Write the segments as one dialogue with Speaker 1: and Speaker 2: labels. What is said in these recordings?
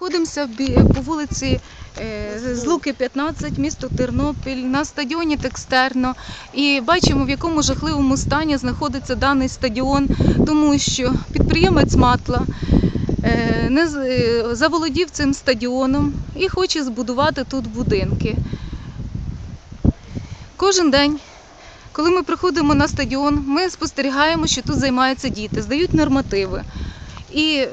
Speaker 1: Знаходимося бі- по вулиці е, Злуки 15, місто Тернопіль, на стадіоні Текстерно. І бачимо, в якому жахливому стані знаходиться даний стадіон, тому що підприємець Матла е, не е, заволодів цим стадіоном і хоче збудувати тут будинки. Кожен день, коли ми приходимо на стадіон, ми спостерігаємо, що тут займаються діти, здають нормативи. І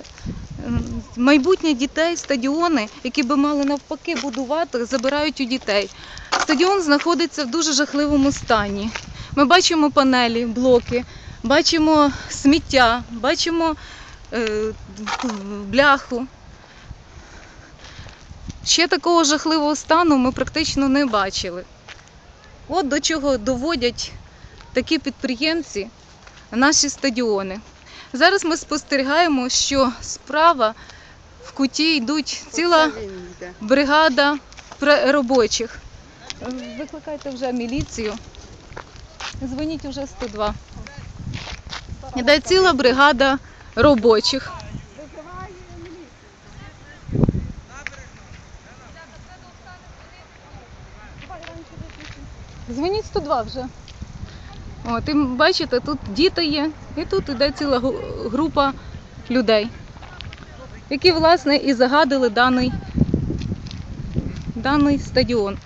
Speaker 1: майбутнє дітей, стадіони, які би мали навпаки будувати, забирають у дітей. Стадіон знаходиться в дуже жахливому стані. Ми бачимо панелі, блоки, бачимо сміття, бачимо е, бляху. Ще такого жахливого стану ми практично не бачили. От до чого доводять такі підприємці наші стадіони. Зараз ми спостерігаємо, що справа в куті йдуть ціла бригада робочих. Викликайте вже міліцію. Дзвоніть вже 102. Іде ціла бригада робочих. Дзвоніть 102 вже. От, і бачите, тут діти є, і тут іде ціла група людей, які, власне, і загадили даний, даний стадіон.